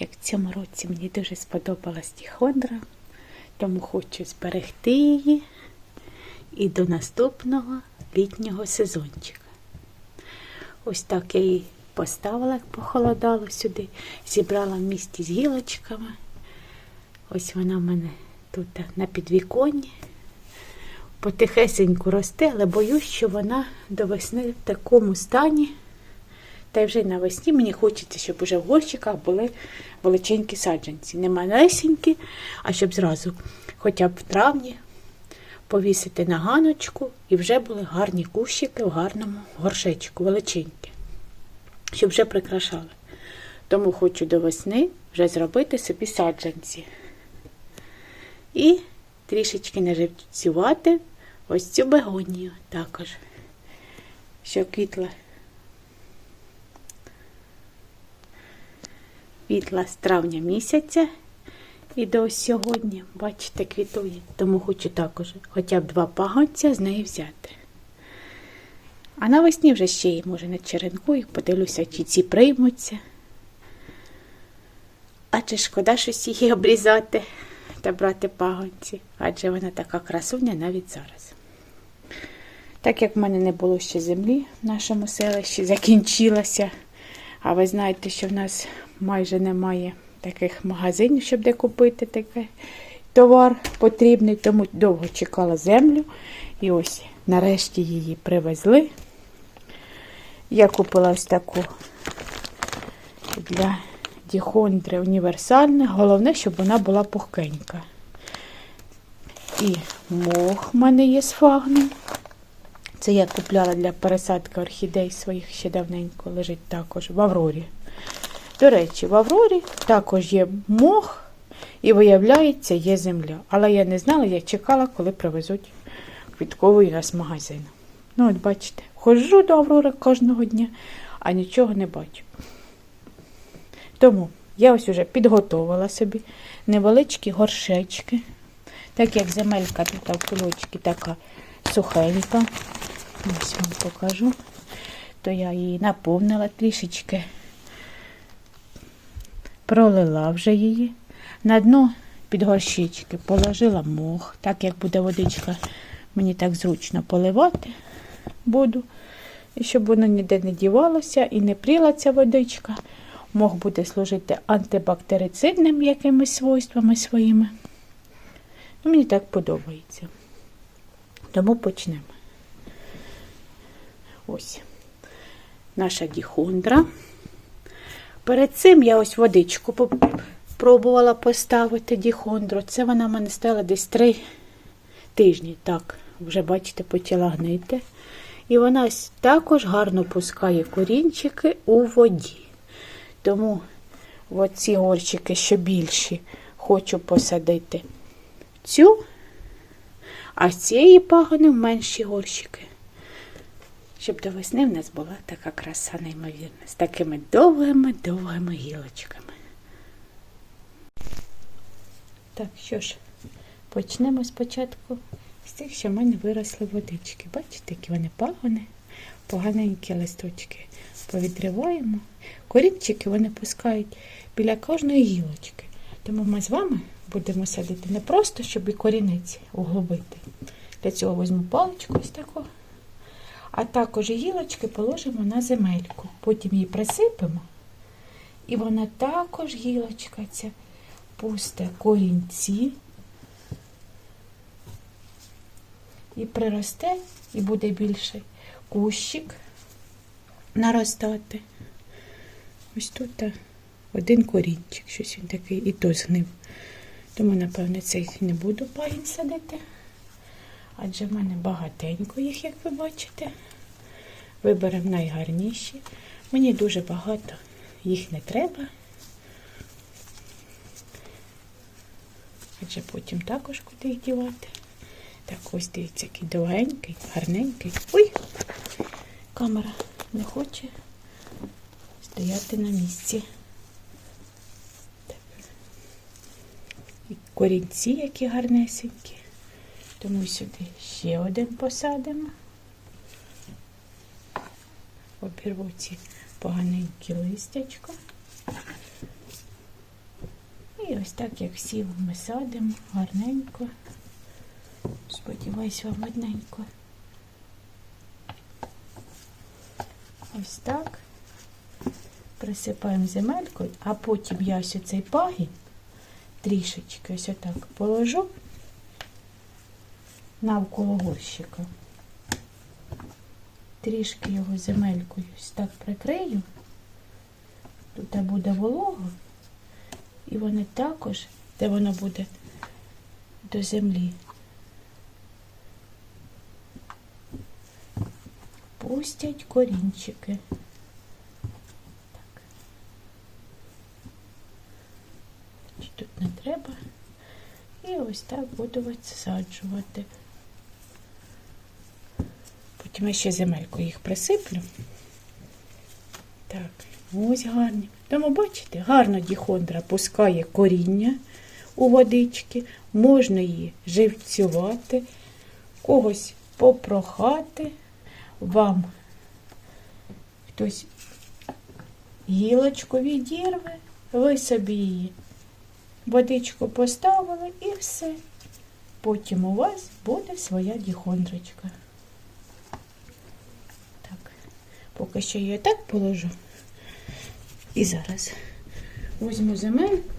як в цьому році мені дуже сподобалась тіхондра, тому хочу зберегти її і до наступного літнього сезончика. Ось так я її поставила, як похолодало сюди, зібрала в місті з гілочками. Ось вона в мене тут на підвіконні. Потихесеньку росте, але боюсь, що вона до весни в такому стані. Та й вже навесні мені хочеться, щоб уже в горщиках були величенькі саджанці. Не малесенькі, а щоб зразу, хоча б в травні, повісити на ганочку і вже були гарні кущики в гарному горшечку, величенькі, щоб вже прикрашали. Тому хочу до весни вже зробити собі саджанці. І трішечки наживцювати ось цю бегонію також, що квітла. Квітла з травня місяця і до сьогодні, бачите, квітує. Тому хочу також хоча б два пагонця з неї взяти. А навесні вже ще її, може, не черенкую, подивлюся, чи ці приймуться. Адже шкода щось її обрізати та брати пагонці, адже вона така красуня навіть зараз. Так як в мене не було ще землі в нашому селищі, закінчилася. А ви знаєте, що в нас майже немає таких магазинів, щоб де купити такий товар потрібний, тому довго чекала землю. І ось нарешті її привезли. Я купила ось таку для діхондри універсальна. Головне, щоб вона була пухкенька. І мох в мене є з фагном. Це я купляла для пересадки орхідей своїх ще давненько лежить також в Аврорі. До речі, в Аврорі також є мох і, виявляється, є земля. Але я не знала, я чекала, коли привезуть квітковий нас магазин. Ну, от бачите, ходжу до Аврори кожного дня, а нічого не бачу. Тому я ось уже підготувала собі невеличкі горшечки, так як земелька тут в кулочки така сухенька. Ось вам покажу. То я її наповнила трішечки, пролила вже її. На дно під горщички положила мох, так як буде водичка, мені так зручно поливати буду. І щоб воно ніде не дівалося і не пріла ця водичка. Мох буде служити антибактерицидним якимись свойствами своїми. Ну, Мені так подобається. Тому почнемо. Ось наша діхондра. Перед цим я ось водичку пробувала поставити діхондру. Це вона в мене стала десь три тижні. Так, вже, бачите, почала гнити. І вона також гарно пускає корінчики у воді. Тому оці горщики, що більші, хочу посадити цю, а з цієї пагони менші горщики щоб до весни в нас була така краса неймовірна, з такими довгими-довгими гілочками. Так, що ж, почнемо спочатку з тих, що в мене виросли водички. Бачите, які вони пагони, поганенькі листочки. Повідриваємо. Корінчики вони пускають біля кожної гілочки. Тому ми з вами будемо садити не просто, щоб і корінець углубити. Для цього візьму паличку ось таку а також гілочки положимо на земельку. Потім її присипемо, і вона також гілочка ця пусте корінці і приросте, і буде більше кущик наростати. Ось тут один корінчик, щось він такий і то згнив. Тому, напевне, цей не буду пагін садити адже в мене багатенько їх, як ви бачите. Виберемо найгарніші. Мені дуже багато їх не треба. Адже потім також куди їх дівати. Так ось дивіться, який довгенький, гарненький. Ой! Камера не хоче стояти на місці. І корінці, які гарнесенькі. Тому сюди ще один посадимо. Обірву ці поганенькі листячка. І ось так, як всі ми садимо, гарненько. Сподіваюсь, вам одненько. Ось так. Присипаємо земелькою, а потім я ось цей пагін трішечки ось отак положу навколо горщика. Трішки його земелькою ось так прикрию. Тут буде волого, і вони також, де воно буде до землі, пустять корінчики. Так. Тут не треба. І ось так буду висаджувати. Потім я ще земельку їх присиплю. Так, ось гарні. Тому, бачите, гарно діхондра пускає коріння у водички, можна її живцювати, когось попрохати, вам хтось гілочку відірве, ви собі її водичку поставили і все. Потім у вас буде своя діхондрочка. Так, поки що я так положу. І зараз візьму земельку.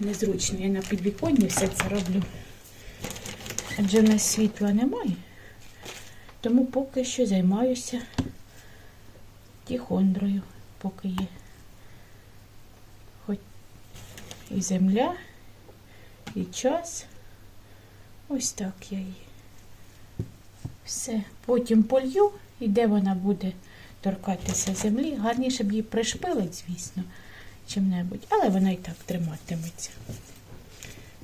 Незручно, я на підвіконні все це роблю. Адже в нас світла немає, тому поки що займаюся тіхондрою, поки є. Хоч і земля, і час. Ось так я її. Все. Потім полью, і де вона буде торкатися землі. Гарніше б її пришпилить, звісно, чим-небудь, але вона і так триматиметься.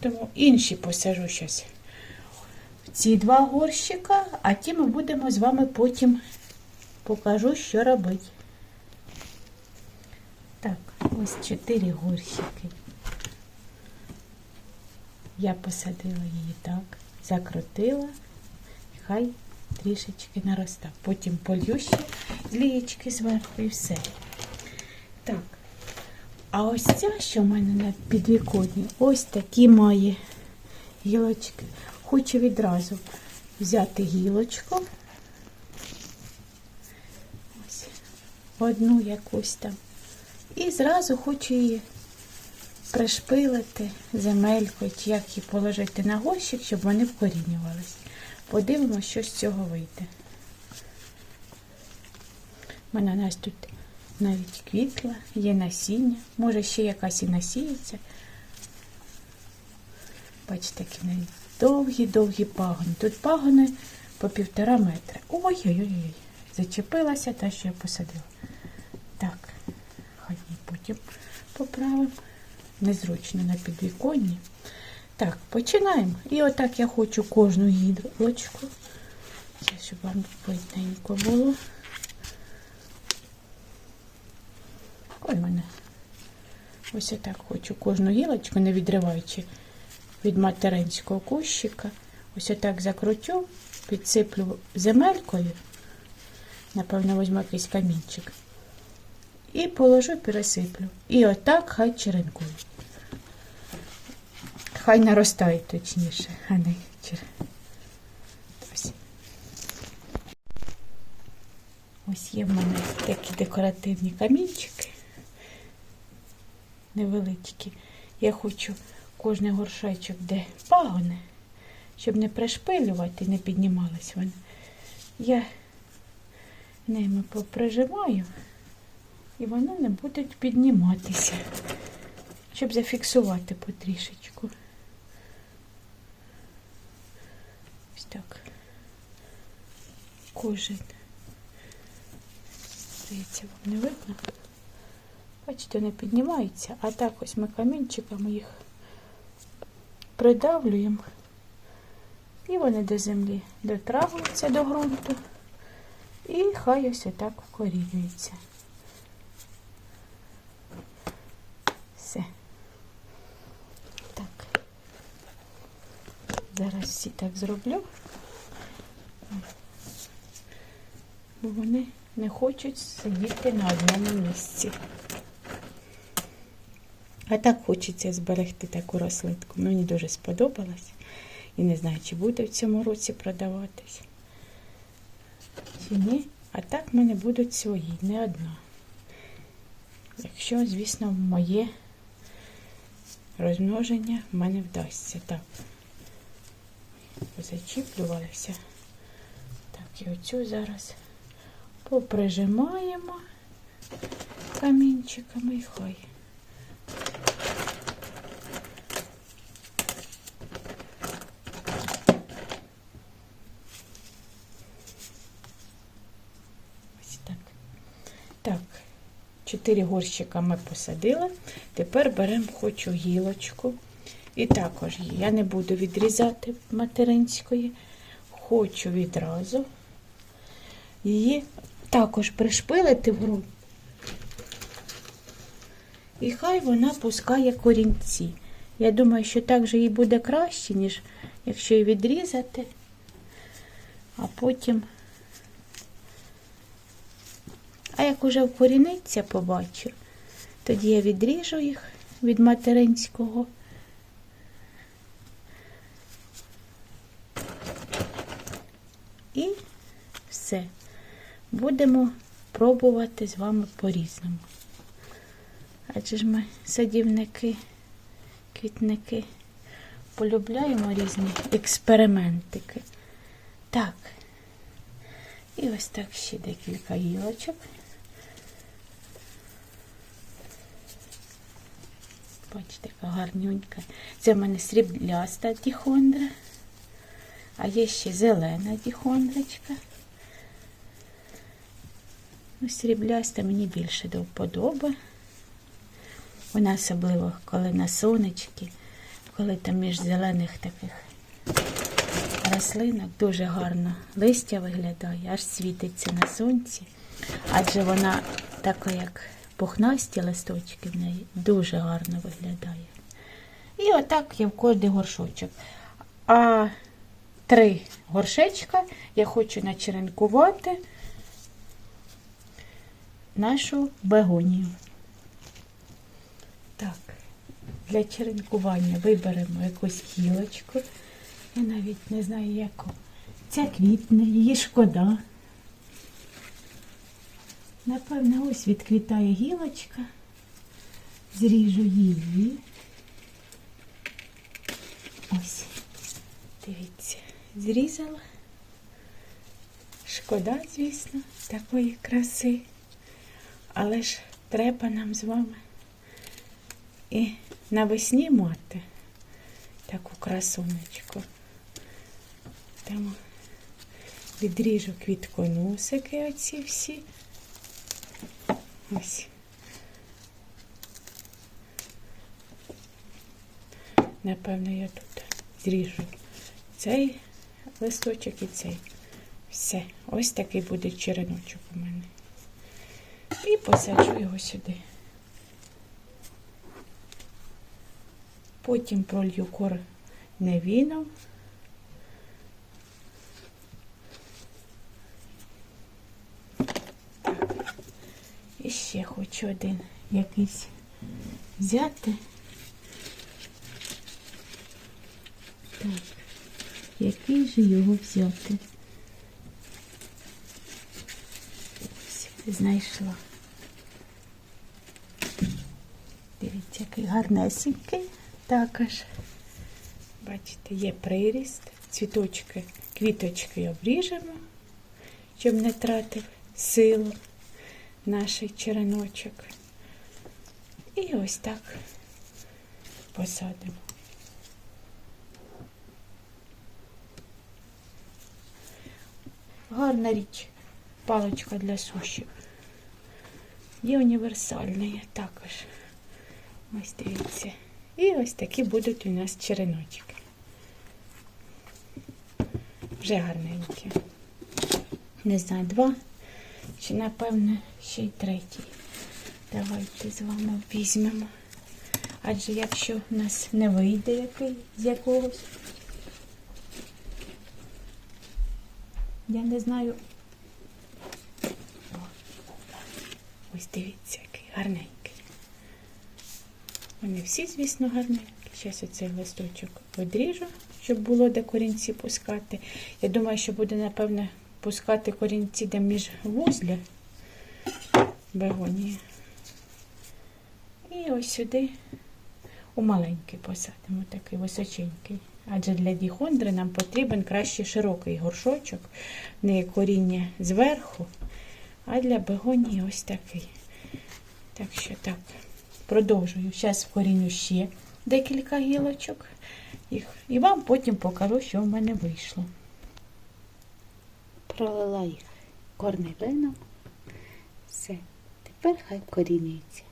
Тому інші посажу зараз в ці два горщика, а ті ми будемо з вами потім покажу, що робити. Так, ось чотири горщики. Я посадила її так, закрутила, хай трішечки наростав. Потім полью ще лієчки зверху і все. Так. А ось ця, що в мене на підвіконні, ось такі має гілочки. Хочу відразу взяти гілочку. Одну якусь там. І зразу хочу її пришпилити земелькою, чи як її положити на горщик, щоб вони вкорінювались. Подивимося, що з цього вийде. У мене нас тут навіть квітла, є насіння, може ще якась і насіється. Бачите, такі навіть довгі-довгі пагони. Тут пагони по півтора метра. Ой-ой-ой, зачепилася та, що я посадила. Так, хай потім поправимо. Незручно на підвіконні. Так, починаємо. І отак я хочу кожну гілочку. Зараз, щоб вам видненько було. Ой, мене. Ось отак хочу кожну гілочку, не відриваючи від материнського кущика. Ось отак закрутю, підсиплю земелькою. Напевно, візьму якийсь камінчик. І положу, пересиплю. І отак хай черенкує. Хай наростають точніше, а не. Ось. Ось є в мене такі декоративні камінчики. Невеличкі. Я хочу кожний горшечок, де пагони, щоб не пришпилювати, не піднімались вони. Я ними поприжимаю і вони не будуть підніматися, щоб зафіксувати потрішечку. Так. Кожен. Здається, вам не видно. Бачите, не піднімаються, а так ось ми камінчиками їх придавлюємо. І вони до землі дотрагуються до ґрунту. І хай ось отак вкорінюються. Все. Так. Зараз всі так зроблю. Бо вони не хочуть сидіти на одному місці. А так хочеться зберегти таку рослинку. Мені дуже сподобалось. І не знаю, чи буде в цьому році продаватись. Чи ні. А так в мене будуть свої, не одна. Якщо, звісно, моє розмноження в мене вдасться. Так. Зачіплювалися. Так, і оцю зараз поприжимаємо камінчиками і хай. Ось так. Так, чотири горщика ми посадили. Тепер беремо хочу гілочку. І також її я не буду відрізати материнської. Хочу відразу її також пришпилити в грудь. І хай вона пускає корінці. Я думаю, що так же їй буде краще, ніж якщо її відрізати, а потім. А як уже вкоріниться, побачу, тоді я відріжу їх від материнського. І все. Будемо пробувати з вами по-різному. Адже ж ми садівники, квітники, полюбляємо різні експериментики. Так. І ось так ще декілька гілочок. Бачите, яка гарнюнька. Це в мене срібляста діхондра, а є ще зелена діхондрочка. Ну, срібляста мені більше до вподоби. Вона особливо, коли на сонечки, коли там між зелених таких рослинок дуже гарно листя виглядає, аж світиться на сонці. Адже вона така, як пухнасті листочки в неї, дуже гарно виглядає. І отак я в кожний горшочок. А три горшечка я хочу начеренкувати нашу бегонію. Так, для черенкування виберемо якусь гілочку. Я навіть не знаю яку. Ця квітне, її шкода. Напевно, ось відквітає гілочка. Зріжу її. Ось, дивіться, зрізала. Шкода, звісно, такої краси. Але ж треба нам з вами і навесні мати таку красунечку. Тому відріжу квітконосики оці всі. Ось. Напевно, я тут зріжу цей листочок і цей. Все. Ось такий буде череночок у мене. І посаджу його сюди. Потім пролью корневіном. Так. І ще хочу один якийсь взяти. Так, який же його взяти? Ось, знайшла. Дивіться, який гарнесенький також. Бачите, є приріст, цвіточки, квіточки обріжемо, щоб не тратив силу наш череночок. І ось так посадимо. Гарна річ, паличка для суші. Є універсальна також. Ось дивіться. І ось такі будуть у нас череночки. Вже гарненькі. Не знаю, два чи, напевне, ще й третій. Давайте з вами візьмемо. Адже якщо в нас не вийде який з якогось, я не знаю. Ось дивіться, який гарненький. Вони всі, звісно, гарненькі. Зараз оцей листочок відріжу, щоб було де корінці пускати. Я думаю, що буде, напевне, пускати корінці де між вузля бегонії. І ось сюди у маленький посадимо, такий височенький. Адже для діхондри нам потрібен краще широкий горшочок, не коріння зверху, а для бегонії ось такий. Так що так, продовжую. Зараз вкоріню ще декілька гілочок. Їх, і вам потім покажу, що в мене вийшло. Пролила їх корневином. Все. Тепер хай корінюється.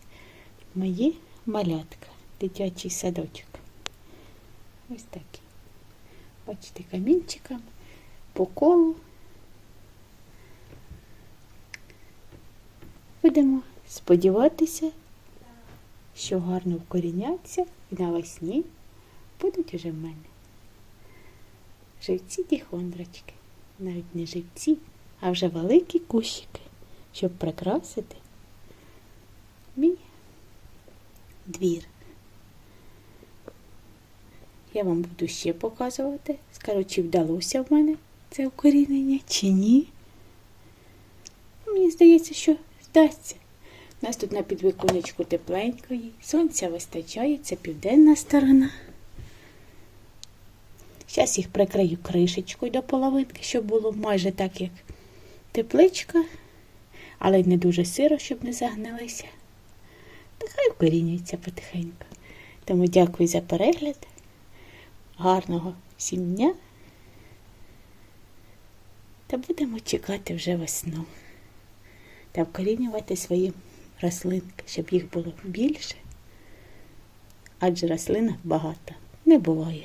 Мої малятка, дитячий садочок. Ось такі. Бачите, камінчиком по колу. Будемо сподіватися, що гарно вкоріняться і навесні будуть уже в мене. Живці діхондрочки. Навіть не живці, а вже великі кущики, щоб прикрасити мій двір. Я вам буду ще показувати. Скажу, чи вдалося в мене це укорінення, чи ні. Мені здається, що здасться. У нас тут на підвіконечку тепленько, сонця вистачає, це південна сторона. Зараз їх прикрию кришечкою до половинки, щоб було майже так, як тепличка, але не дуже сиро, щоб не загнилися. Та хай вкорінюється потихеньку. Тому дякую за перегляд. Гарного всім дня. Та будемо чекати вже весну. Та вкорінювати свої рослинки, щоб їх було більше. Адже рослина багато не буває.